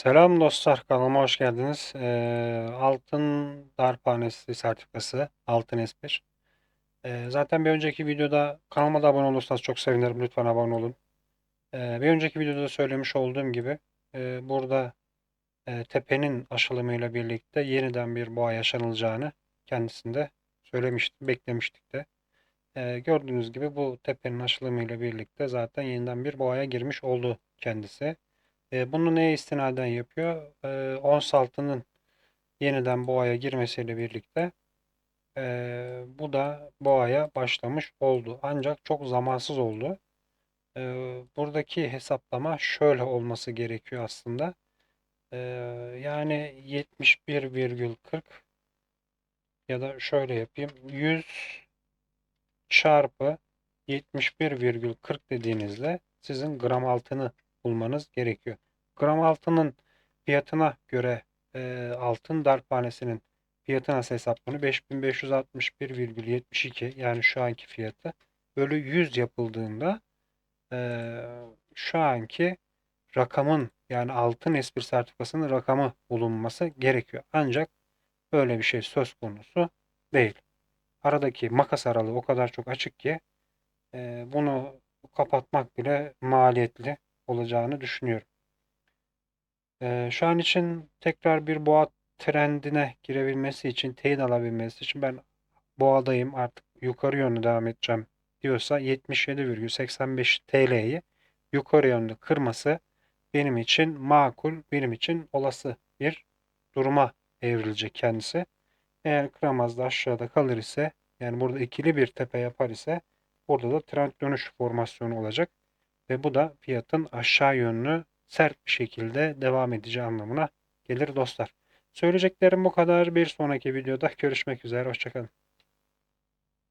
Selam dostlar, kanalıma hoş geldiniz. Ee, altın darphanesi sertifikası, altın S1. Ee, zaten bir önceki videoda kanalıma da abone olursanız çok sevinirim. Lütfen abone olun. Ee, bir önceki videoda söylemiş olduğum gibi e, burada e, tepenin aşılımıyla birlikte yeniden bir boğa yaşanılacağını kendisinde söylemiştim, beklemiştik de. Ee, gördüğünüz gibi bu tepenin aşılımıyla birlikte zaten yeniden bir boğaya girmiş oldu kendisi. E, bunu neye istinaden yapıyor? E, ons altının yeniden boğaya girmesiyle birlikte e, bu da boğaya başlamış oldu. Ancak çok zamansız oldu. Buradaki hesaplama şöyle olması gerekiyor aslında. Yani 71,40 ya da şöyle yapayım. 100 çarpı 71,40 dediğinizde sizin gram altını bulmanız gerekiyor. Gram altının fiyatına göre e, altın darphanesinin fiyatı nasıl hesaplanıyor? 5561,72 yani şu anki fiyatı bölü 100 yapıldığında e, şu anki rakamın yani altın S1 sertifikasının rakamı bulunması gerekiyor. Ancak böyle bir şey söz konusu değil. Aradaki makas aralığı o kadar çok açık ki e, bunu kapatmak bile maliyetli olacağını düşünüyorum. E, şu an için tekrar bir boğa trendine girebilmesi için, teyit alabilmesi için ben boğadayım artık yukarı yönlü devam edeceğim diyorsa 77,85 TL'yi yukarı yönlü kırması benim için makul, benim için olası bir duruma evrilecek kendisi. Eğer kıramaz da aşağıda kalır ise yani burada ikili bir tepe yapar ise burada da trend dönüş formasyonu olacak. Ve bu da fiyatın aşağı yönlü sert bir şekilde devam edeceği anlamına gelir dostlar. Söyleyeceklerim bu kadar. Bir sonraki videoda görüşmek üzere. Hoşçakalın.